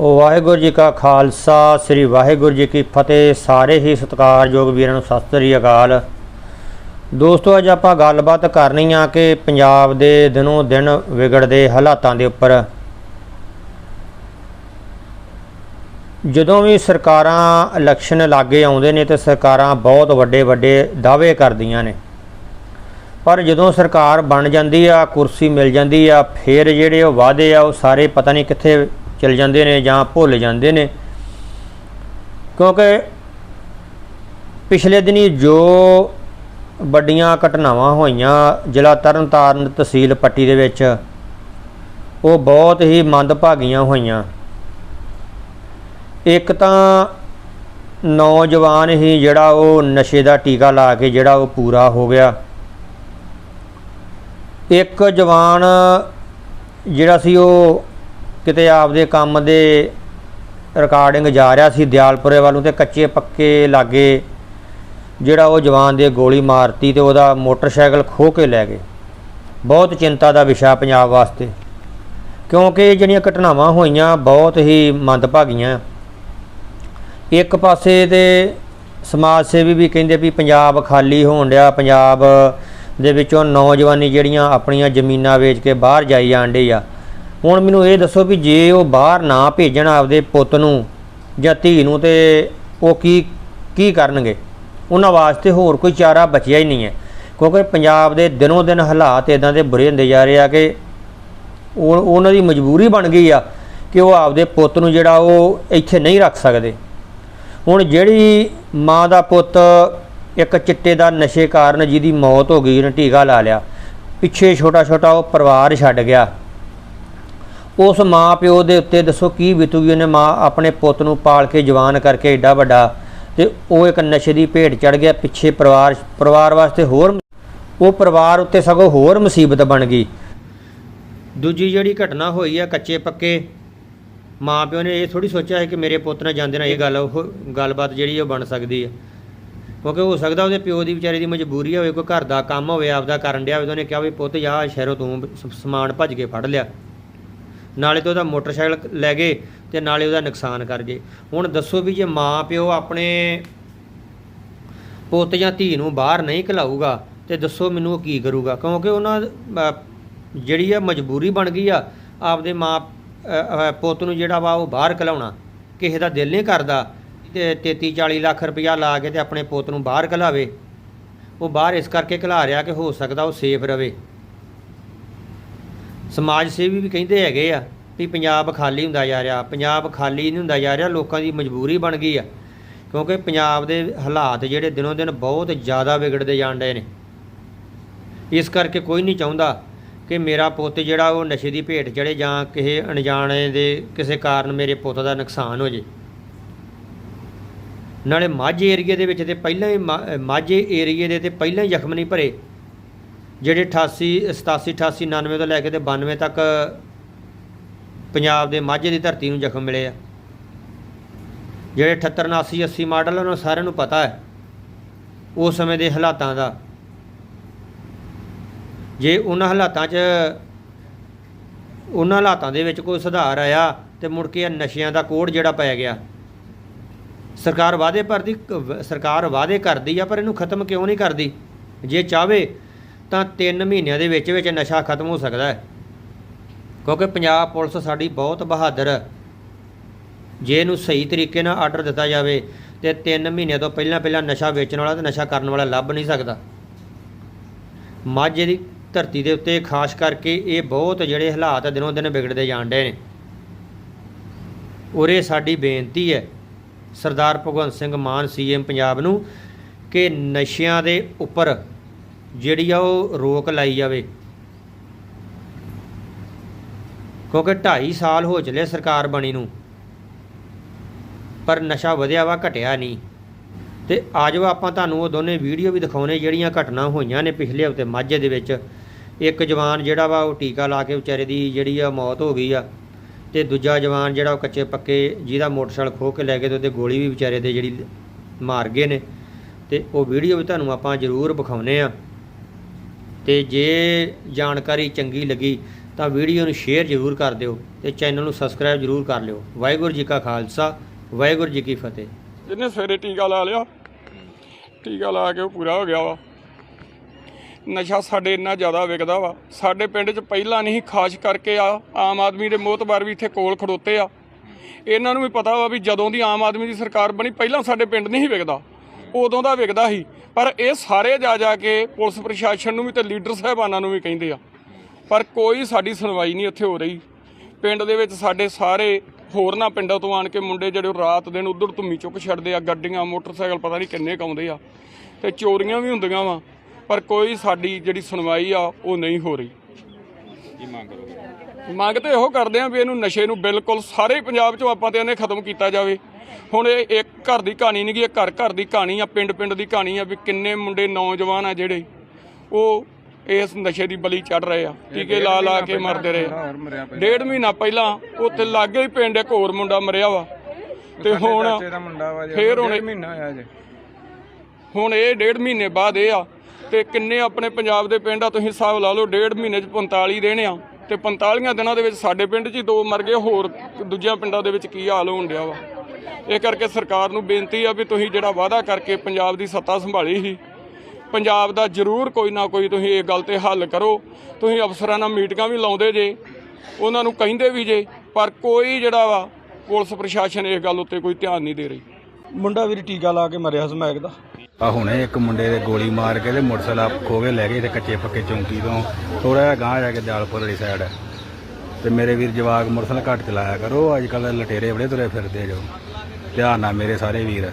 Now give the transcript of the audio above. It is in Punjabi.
ਵਾਹਿਗੁਰੂ ਜੀ ਕਾ ਖਾਲਸਾ, ਸ੍ਰੀ ਵਾਹਿਗੁਰੂ ਜੀ ਕੀ ਫਤਿਹ। ਸਾਰੇ ਹੀ ਸਤਿਕਾਰਯੋਗ ਵੀਰਾਂ ਨੂੰ ਸਤਿ ਸ੍ਰੀ ਅਕਾਲ। ਦੋਸਤੋ, ਅੱਜ ਆਪਾਂ ਗੱਲਬਾਤ ਕਰਨੀ ਆ ਕਿ ਪੰਜਾਬ ਦੇ ਦਿਨੋਂ ਦਿਨ ਵਿਗੜਦੇ ਹਾਲਾਤਾਂ ਦੇ ਉੱਪਰ। ਜਦੋਂ ਵੀ ਸਰਕਾਰਾਂ ਇਲੈਕਸ਼ਨ ਲਾਗੇ ਆਉਂਦੇ ਨੇ ਤੇ ਸਰਕਾਰਾਂ ਬਹੁਤ ਵੱਡੇ ਵੱਡੇ ਦਾਅਵੇ ਕਰਦੀਆਂ ਨੇ। ਪਰ ਜਦੋਂ ਸਰਕਾਰ ਬਣ ਜਾਂਦੀ ਆ, ਕੁਰਸੀ ਮਿਲ ਜਾਂਦੀ ਆ, ਫਿਰ ਜਿਹੜੇ ਉਹ ਵਾਅਦੇ ਆ, ਉਹ ਸਾਰੇ ਪਤਾ ਨਹੀਂ ਕਿੱਥੇ ਚਲ ਜਾਂਦੇ ਨੇ ਜਾਂ ਭੁੱਲ ਜਾਂਦੇ ਨੇ। ਕਿਉਂਕਿ ਪਿਛਲੇ ਦਿਨੀ ਜੋ ਵੱਡੀਆਂ ਘਟਨਾਵਾਂ ਹੋਈਆਂ, ਜ਼ਿਲ੍ਹਾ ਤਰਨਤਾਰਨ ਤਹਿਸੀਲ ਪੱਟੀ ਦੇ ਵਿੱਚ, ਉਹ ਬਹੁਤ ਹੀ ਮੰਦਭਾਗੀਆਂ ਹੋਈਆਂ। ਇੱਕ ਤਾਂ ਨੌਜਵਾਨ ਹੀ ਜਿਹੜਾ ਉਹ ਨਸ਼ੇ ਦਾ ਟੀਕਾ ਲਾ ਕੇ ਜਿਹੜਾ ਉਹ ਪੂਰਾ ਹੋ ਗਿਆ। ਇੱਕ ਜਵਾਨ ਜਿਹੜਾ ਸੀ ਉਹ ਕਿਤੇ ਆਪਦੇ ਕੰਮ ਦੇ ਰਿਕਾਰਡਿੰਗ ਜਾ ਰਿਹਾ ਸੀ ਦਿਆਲਪੁਰੇ ਵੱਲੋਂ ਤੇ ਕੱਚੇ ਪੱਕੇ ਲਾਗੇ ਜਿਹੜਾ ਉਹ ਜਵਾਨ ਦੇ ਗੋਲੀ ਮਾਰਤੀ ਤੇ ਉਹਦਾ ਮੋਟਰਸਾਈਕਲ ਖੋਹ ਕੇ ਲੈ ਗਏ। ਬਹੁਤ ਚਿੰਤਾ ਦਾ ਵਿਸ਼ਾ ਪੰਜਾਬ ਵਾਸਤੇ। ਕਿਉਂਕਿ ਇਹ ਜਿਹੜੀਆਂ ਘਟਨਾਵਾਂ ਹੋਈਆਂ ਬਹੁਤ ਹੀ ਮੰਦਭਾਗੀਆਂ। ਇੱਕ ਪਾਸੇ ਤੇ ਸਮਾਜ ਸੇਵੀ ਵੀ ਕਹਿੰਦੇ ਵੀ ਪੰਜਾਬ ਖਾਲੀ ਹੋਣ ਡਿਆ, ਪੰਜਾਬ ਦੇ ਵਿੱਚੋਂ ਨੌਜਵਾਨੀ ਜਿਹੜੀਆਂ ਆਪਣੀਆਂ ਜ਼ਮੀਨਾਂ ਵੇਚ ਕੇ ਬਾਹਰ ਜਾਈ ਜਾਣ ਡੇ ਆ ਹੁਣ ਮੈਨੂੰ ਇਹ ਦੱਸੋ ਵੀ ਜੇ ਉਹ ਬਾਹਰ ਨਾ ਭੇਜਣ ਆਪਦੇ ਪੁੱਤ ਨੂੰ ਜਾਂ ਧੀ ਨੂੰ ਤੇ ਉਹ ਕੀ ਕੀ ਕਰਨਗੇ? ਉਹਨਾਂ ਵਾਸਤੇ ਹੋਰ ਕੋਈ ਚਾਰਾ ਬਚਿਆ ਹੀ ਨਹੀਂ ਹੈ। ਕਿਉਂਕਿ ਪੰਜਾਬ ਦੇ ਦਿਨੋਂ ਦਿਨ ਹਾਲਾਤ ਇਦਾਂ ਦੇ ਬੁਰੇ ਹੁੰਦੇ ਜਾ ਰਹੇ ਆ ਕਿ ਉਹ, ਉਹਨਾਂ ਦੀ ਮਜਬੂਰੀ ਬਣ ਗਈ ਆ ਕਿ ਉਹ ਆਪਦੇ ਪੁੱਤ ਨੂੰ ਜਿਹੜਾ ਉਹ ਇੱਥੇ ਨਹੀਂ ਰੱਖ ਸਕਦੇ। ਹੁਣ ਜਿਹੜੀ ਮਾਂ ਦਾ ਪੁੱਤ ਇੱਕ ਚਿੱਟੇ ਦਾ ਨਸ਼ੇ ਕਾਰਨ ਜਿਹਦੀ ਮੌਤ ਹੋ ਗਈ, ਉਹਨੇ ਟੀਕਾ ਲਾ ਲਿਆ, ਪਿੱਛੇ ਛੋਟਾ ਛੋਟਾ ਉਹ ਪਰਿਵਾਰ ਛੱਡ ਗਿਆ। ਉਸ ਮਾਂ ਪਿਓ ਦੇ ਉੱਤੇ ਦੱਸੋ ਕੀ ਬੀਤੂਗੀ ਉਹਨੇ ਮਾਂ ਆਪਣੇ ਪੁੱਤ ਨੂੰ ਪਾਲ ਕੇ ਜਵਾਨ ਕਰਕੇ ਏਡਾ ਵੱਡਾ ਤੇ ਉਹ ਇੱਕ ਨਸ਼ੇ ਦੀ ਭੇਟ ਚੜ ਗਿਆ, ਪਿੱਛੇ ਪਰਿਵਾਰ ਪਰਿਵਾਰ ਵਾਸਤੇ ਹੋਰ ਉਹ ਪਰਿਵਾਰ ਉੱਤੇ ਸਗੋਂ ਹੋਰ ਮੁਸੀਬਤ ਬਣ ਗਈ। ਦੂਜੀ ਜਿਹੜੀ ਘਟਨਾ ਹੋਈ ਆ ਕੱਚੇ ਪੱਕੇ, ਮਾਂ ਪਿਓ ਨੇ ਇਹ ਥੋੜੀ ਸੋਚਿਆ ਹੈ ਕਿ ਮੇਰੇ ਪੁੱਤ ਨਾਲ ਜਾਂਦੇ ਨਾਲ ਇਹ ਗੱਲ, ਉਹ ਗੱਲਬਾਤ ਜਿਹੜੀ ਉਹ ਬਣ ਸਕਦੀ ਹੈ ਕਿਉਂਕਿ ਹੋ ਸਕਦਾ ਉਹਦੇ ਪਿਓ ਦੀ ਵਿਚਾਰੇ ਦੀ ਮਜਬੂਰੀ ਹੋਵੇ ਕੋਈ ਘਰ ਦਾ ਕੰਮ ਹੋਵੇ, ਆਪਦਾ ਕਰਨ ਡਿਆ ਹੋਵੇ ਤਾਂ ਉਹਨੇ ਕਿਹਾ ਵੀ ਪੁੱਤ ਜਾ ਸ਼ਹਿਰੋਂ ਤੂੰ ਸਮਾਨ ਭੱਜ ਕੇ ਫੜ ਲਿਆ। ਨਾਲੇ ਤਾਂ ਉਹਦਾ ਮੋਟਰਸਾਈਕਲ ਲੈ ਗਏ ਤੇ ਨਾਲੇ ਉਹਦਾ ਨੁਕਸਾਨ ਕਰ ਗਏ। ਹੁਣ ਦੱਸੋ ਵੀ ਜੇ ਮਾਂ ਪਿਓ ਆਪਣੇ ਪੁੱਤ ਜਾਂ ਧੀ ਨੂੰ ਬਾਹਰ ਨਹੀਂ ਘਲਾਊਗਾ, ਤੇ ਦੱਸੋ ਮੈਨੂੰ ਉਹ ਕੀ ਕਰੂਗਾ? ਕਿਉਂਕਿ ਉਹਨਾਂ ਜਿਹੜੀ ਆ ਮਜਬੂਰੀ ਬਣ ਗਈ ਆ, ਆਪਦੇ ਮਾਂ ਪੁੱਤ ਨੂੰ ਜਿਹੜਾ ਵਾ ਉਹ ਬਾਹਰ ਘਲਾਉਣਾ, ਕਿਸੇ ਦਾ ਦਿਲ ਨਹੀਂ ਕਰਦਾ ਤੇ 33 40 ਲੱਖ ਰੁਪਇਆ ਲਾ ਕੇ ਤੇ ਆਪਣੇ ਪੁੱਤ ਨੂੰ ਬਾਹਰ ਘਲਾਵੇ। ਉਹ ਬਾਹਰ ਇਸ ਕਰਕੇ ਘਲਾ ਰਿਹਾ ਕਿ ਹੋ ਸਕਦਾ ਉਹ ਸੇਫ ਰਵੇ। ਸਮਾਜ ਸੇਵੀ ਵੀ ਕਹਿੰਦੇ ਹੈਗੇ ਆ ਵੀ ਪੰਜਾਬ ਖਾਲੀ ਹੁੰਦਾ ਜਾ ਰਿਹਾ, ਪੰਜਾਬ ਖਾਲੀ ਨਹੀਂ ਹੁੰਦਾ ਜਾ ਰਿਹਾ, ਲੋਕਾਂ ਦੀ ਮਜਬੂਰੀ ਬਣ ਗਈ ਆ। ਕਿਉਂਕਿ ਪੰਜਾਬ ਦੇ ਹਾਲਾਤ ਜਿਹੜੇ ਦਿਨੋਂ ਦਿਨ ਬਹੁਤ ਜ਼ਿਆਦਾ ਵਿਗੜਦੇ ਜਾਣ ਡਏ ਨੇ। ਇਸ ਕਰਕੇ ਕੋਈ ਨਹੀਂ ਚਾਹੁੰਦਾ ਕਿ ਮੇਰਾ ਪੁੱਤ ਜਿਹੜਾ ਉਹ ਨਸ਼ੇ ਦੀ ਭੇਟ ਚੜੇ ਜਾਂ ਕਿਸੇ ਅਣਜਾਣੇ ਦੇ ਕਿਸੇ ਕਾਰਨ ਮੇਰੇ ਪੁੱਤ ਦਾ ਨੁਕਸਾਨ ਹੋ ਜੇ। ਨਾਲੇ ਮਾਝੇ ਏਰੀਏ ਦੇ ਵਿੱਚ ਤੇ ਪਹਿਲਾਂ ਹੀ ਮਾ- ਮਾਝੇ ਏਰੀਏ ਦੇ ਤੇ ਪਹਿਲਾਂ ਹੀ ਜ਼ਖਮ ਨਹੀਂ ਭਰੇ। ਜਿਹੜੇ 88 87 88 99 ਤੋਂ ਲੈ ਕੇ ਤੇ 92 ਤੱਕ ਪੰਜਾਬ ਦੇ ਮਾਝੇ ਦੀ ਧਰਤੀ ਨੂੰ ਜ਼ਖਮ ਮਿਲੇ ਆ। ਜਿਹੜੇ 78 79 80 ਮਾਡਲ ਉਹਨਾਂ ਸਾਰਿਆਂ ਨੂੰ ਪਤਾ ਹੈ। ਉਸ ਸਮੇਂ ਦੇ ਹਾਲਾਤਾਂ ਦਾ। ਜੇ ਉਹਨਾਂ ਹਾਲਾਤਾਂ 'ਚ, ਉਹਨਾਂ ਹਾਲਾਤਾਂ ਦੇ ਵਿੱਚ ਕੋਈ ਸੁਧਾਰ ਆਇਆ ਤੇ ਮੁੜ ਕੇ ਇਹ ਨਸ਼ਿਆਂ ਦਾ ਕੋੜ ਜਿਹੜਾ ਪੈ ਗਿਆ। ਸਰਕਾਰ ਵਾਅਦੇ ਭਰਦੀ ਸਰਕਾਰ ਵਾਅਦੇ ਕਰਦੀ ਆ, ਪਰ ਇਹਨੂੰ ਖਤਮ ਕਿਉਂ ਨਹੀਂ ਕਰਦੀ? ਜੇ ਚਾਹਵੇ ਤਾਂ 3 ਮਹੀਨਿਆਂ ਦੇ ਵਿੱਚ ਵਿੱਚ ਨਸ਼ਾ ਖਤਮ ਹੋ ਸਕਦਾ ਹੈ। ਕਿਉਂਕਿ ਪੰਜਾਬ ਪੁਲਿਸ ਸਾਡੀ ਬਹੁਤ ਬਹਾਦਰ ਹੈ। ਜੇ ਇਹਨੂੰ ਸਹੀ ਤਰੀਕੇ ਨਾਲ ਆਰਡਰ ਦਿੱਤਾ ਜਾਵੇ ਤੇ 3 ਮਹੀਨਿਆਂ ਤੋਂ ਪਹਿਲਾਂ ਪਹਿਲਾਂ ਨਸ਼ਾ ਵੇਚਣ ਵਾਲਾ ਤੇ ਨਸ਼ਾ ਕਰਨ ਵਾਲਾ ਲੱਭ ਨਹੀਂ ਸਕਦਾ। ਮਾਝੇ ਦੀ ਧਰਤੀ ਦੇ ਉੱਤੇ ਖਾਸ ਕਰਕੇ ਇਹ ਬਹੁਤ ਜਿਹੜੇ ਹਾਲਾਤ ਦਿਨੋਂ ਦਿਨ ਵਿਗੜਦੇ ਜਾਣ ਡਏ ਨੇ। ਉਰੇ ਸਾਡੀ ਬੇਨਤੀ ਹੈ, ਸਰਦਾਰ ਭਗਵੰਤ ਸਿੰਘ ਮਾਨ ਸੀਐਮ ਪੰਜਾਬ ਨੂੰ ਕਿ ਨਸ਼ਿਆਂ ਦੇ ਉੱਪਰ ਜਿਹੜੀ ਆ ਉਹ ਰੋਕ ਲਾਈ ਜਾਵੇ। ਕਿਉਂਕਿ 2.5 ਸਾਲ ਹੋ ਚਲੇ ਸਰਕਾਰ ਬਣੀ ਨੂੰ। ਪਰ ਨਸ਼ਾ ਵਧਿਆ ਵਾ, ਘਟਿਆ ਨਹੀਂ। ਤੇ ਆਜੋ ਆਪਾਂ ਤੁਹਾਨੂੰ ਉਹ ਦੋਨੇ ਵੀਡੀਓ ਵੀ ਦਿਖਾਉਣੇ, ਜਿਹੜੀਆਂ ਘਟਨਾ ਹੋਈਆਂ ਨੇ ਪਿਛਲੇ ਹਫ਼ਤੇ ਮਾਝੇ ਦੇ ਵਿੱਚ। ਇੱਕ ਜਵਾਨ ਜਿਹੜਾ ਵਾ, ਉਹ ਟੀਕਾ ਲਾ ਕੇ ਵਿਚਾਰੇ ਦੀ ਜਿਹੜੀ ਆ ਮੌਤ ਹੋ ਗਈ ਆ। ਤੇ ਦੂਜਾ ਜਵਾਨ ਜਿਹੜਾ ਉਹ ਕੱਚੇ ਪੱਕੇ ਜਿਹਦਾ ਮੋਟਰਸਾਈਕਲ ਖੋਹ ਕੇ ਲੈ ਗਏ ਤੇ ਉਹਦੇ ਗੋਲੀ ਵੀ ਵਿਚਾਰੇ ਦੇ ਜਿਹੜੀ ਮਾਰ ਗਏ ਨੇ। ਤੇ ਉਹ ਵੀਡੀਓ ਵੀ ਤੁਹਾਨੂੰ ਆਪਾਂ ਜ਼ਰੂਰ ਵਿਖਾਉਨੇ ਆ। ਤੇ ਜੇ ਜਾਣਕਾਰੀ ਚੰਗੀ ਲੱਗੀ ਤਾਂ ਵੀਡੀਓ ਨੂੰ ਸ਼ੇਅਰ ਜ਼ਰੂਰ ਕਰ ਦਿਓ ਤੇ ਚੈਨਲ ਨੂੰ ਸਬਸਕ੍ਰਾਈਬ ਜ਼ਰੂਰ ਕਰ ਲਿਓ। ਵਾਹਿਗੁਰੂ ਜੀ ਕਾ ਖਾਲਸਾ, ਵਾਹਿਗੁਰੂ ਜੀ ਕੀ ਫਤਿਹ। ਜਿਹਨੇ ਸਵੇਰੇ ਟੀਕਾ ਲਾ ਲਿਆ। ਟੀਕਾ ਲਾ ਕੇ ਉਹ ਪੂਰਾ ਹੋ ਗਿਆ ਵਾ। ਨਸ਼ਾ ਸਾਡੇ ਇੰਨਾ ਜ਼ਿਆਦਾ ਵਿਕਦਾ ਵਾ। ਸਾਡੇ ਪਿੰਡ 'ਚ ਪਹਿਲਾਂ ਨਹੀਂ ਖਾਸ ਕਰਕੇ ਆ ਆਮ ਆਦਮੀ ਦੇ ਮੋਹਤਬਾਰ ਵੀ ਇੱਥੇ ਕੋਲ ਖੜੋਤੇ ਆ। ਇਹਨਾਂ ਨੂੰ ਵੀ ਪਤਾ ਵਾ ਵੀ ਜਦੋਂ ਦੀ ਆਮ ਆਦਮੀ ਦੀ ਸਰਕਾਰ ਬਣੀ, ਪਹਿਲਾਂ ਸਾਡੇ ਪਿੰਡ ਨਹੀਂ ਵਿਕਦਾ। ਉਦੋਂ ਦਾ ਵਿਕਦਾ ਸੀ। ਪਰ ਇਹ ਸਾਰੇ ਜਾ ਜਾ ਕੇ ਪੁਲਿਸ ਪ੍ਰਸ਼ਾਸਨ ਨੂੰ ਵੀ ਤੇ ਲੀਡਰ ਸਾਹਿਬਾਨਾਂ ਨੂੰ ਵੀ ਕਹਿੰਦੇ ਆ। ਪਰ ਕੋਈ ਸਾਡੀ ਸੁਣਵਾਈ ਨਹੀਂ ਇੱਥੇ ਹੋ ਰਹੀ। ਪਿੰਡ ਦੇ ਵਿੱਚ ਸਾਡੇ ਸਾਰੇ ਹੋਰਨਾਂ ਪਿੰਡਾਂ ਤੋਂ ਆਣ ਕੇ ਮੁੰਡੇ ਜਿਹੜੇ ਉਹ ਰਾਤ ਦਿਨ ਉਧਰ ਧੁੰਮੀ ਚੁੱਕ ਛੱਡਦੇ ਆ, ਗੱਡੀਆਂ, ਮੋਟਰਸਾਈਕਲ, ਪਤਾ ਨਹੀਂ ਕਿੰਨੇ ਕਾਉਂਦੇ ਆ ਤੇ ਚੋਰੀਆਂ ਵੀ ਹੁੰਦੀਆਂ ਵਾ, ਪਰ ਕੋਈ ਸਾਡੀ ਜਿਹੜੀ ਸੁਣਵਾਈ ਆ, ਉਹ ਨਹੀਂ ਹੋ ਰਹੀ। ਮੰਗ ਤੇ ਇਹੋ ਕਰਦੇ ਆ ਵੀ ਇਹਨੂੰ ਨਸ਼ੇ ਨੂੰ ਬਿਲਕੁਲ ਸਾਰੇ ਪੰਜਾਬ ਚੋਂ ਆਪਾਂ ਤੇ ਇਹਨੇ ਖਤਮ ਕੀਤਾ ਜਾਵੇ। ਹੁਣ ਇਹ ਇੱਕ ਘਰ ਦੀ ਕਹਾਣੀ ਨਹੀਂ ਗੀ ਇਹ ਘਰ ਘਰ ਦੀ ਕਹਾਣੀ ਆ ਪਿੰਡ ਪਿੰਡ ਦੀ ਕਹਾਣੀ ਆ ਵੀ ਕਿੰਨੇ ਮੁੰਡੇ ਨੌਜਵਾਨ ਆ ਜਿਹੜੇ ਉਹ ਇਸ ਨਸ਼ੇ ਦੀ ਬਲੀ ਚੜ ਰਹੇ ਆ। ਟੀਕੇ ਲਾ ਲਾ ਕੇ ਮਰਦੇ ਰਹੇ। ਡੇਢ ਮਹੀਨਾ ਪਹਿਲਾਂ ਉੱਥੇ ਲਾਗੇ ਹੀ ਪਿੰਡ ਇੱਕ ਹੋਰ ਮੁੰਡਾ ਮਰਿਆ ਵਾ। ਤੇ ਹੁਣ ਫੇਰ ਹੁਣ ਮਹੀਨਾ ਹੋਇਆ ਜੇ। ਹੁਣ ਇਹ ਡੇਢ ਮਹੀਨੇ ਬਾਅਦ ਇਹ ਆ। ਤੇ ਕਿੰਨੇ ਆਪਣੇ ਪੰਜਾਬ ਦੇ ਪਿੰਡ ਆ ਤੁਸੀਂ ਹਿਸਾਬ ਲਾ ਲਓ ਡੇਢ ਮਹੀਨੇ ਚ 45 ਦਿਨ ਆ। ਤੇ 45 ਦਿਨਾਂ ਦੇ ਵਿੱਚ ਸਾਡੇ ਪਿੰਡ 'ਚ ਹੀ ਦੋ ਮਰ ਗਏ, ਹੋਰ ਦੂਜਿਆਂ ਪਿੰਡਾਂ ਦੇ ਵਿੱਚ ਕੀ ਹਾਲ ਹੋਣ ਡਿਆ ਵਾ? ਇਹ ਕਰਕੇ ਸਰਕਾਰ ਨੂੰ ਬੇਨਤੀ ਆ ਵੀ ਤੁਸੀਂ ਜਿਹੜਾ ਵਾਅਦਾ ਕਰਕੇ ਪੰਜਾਬ ਦੀ ਸੱਤਾ ਸੰਭਾਲੀ ਸੀ, ਪੰਜਾਬ ਦਾ ਜ਼ਰੂਰ ਕੋਈ ਨਾ ਕੋਈ ਤੁਸੀਂ ਇਹ ਗੱਲ ਤੇ ਹੱਲ ਕਰੋ। ਤੁਸੀਂ ਅਫਸਰਾਂ ਨਾਲ ਮੀਟਿੰਗਾਂ ਵੀ ਲਾਉਂਦੇ ਜੇ, ਉਹਨਾਂ ਨੂੰ ਕਹਿੰਦੇ ਵੀ ਜੇ, ਪਰ ਕੋਈ ਜਿਹੜਾ ਵਾ ਪੁਲਿਸ ਪ੍ਰਸ਼ਾਸਨ ਇਸ ਗੱਲ ਉੱਤੇ ਕੋਈ ਧਿਆਨ ਨਹੀਂ ਦੇ ਰਹੀ। ਮੁੰਡਾ ਵੀਰ, ਟੀਕਾ ਲਾ ਕੇ ਮਰਿਆ ਸਮੈਕ ਦਾ। ਆ ਹੁਣੇ ਇੱਕ ਮੁੰਡੇ ਦੇ ਗੋਲੀ ਮਾਰ ਕੇ ਤੇ ਮੋਟਰਸਾਈਕਲ ਖੋ ਕੇ ਲੈ ਗਏ ਤੇ ਕੱਚੇ ਪੱਕੇ ਚੌਂਕੀ ਤੋਂ। ਥੋੜਾ ਜਿਹਾ ਗਾਂਹ ਜਾ ਕੇ ਦਿਆਲਪੁਰ ਵਾਲੀ ਸਾਈਡ ਤੇ ਮੇਰੇ ਵੀਰ ਜਵਾਕ ਮੋਟਰਸਾਈਕਲ ਘੱਟ ਚਲਾਇਆ ਕਰੋ, ਅੱਜ ਕੱਲ ਲਟੇਰੇ ਬੜੇ ਤੁਰੇ ਫਿਰਦੇ ਜੋ। ਧਿਆਨ ਨਾਲ ਮੇਰੇ ਸਾਰੇ ਵੀਰ।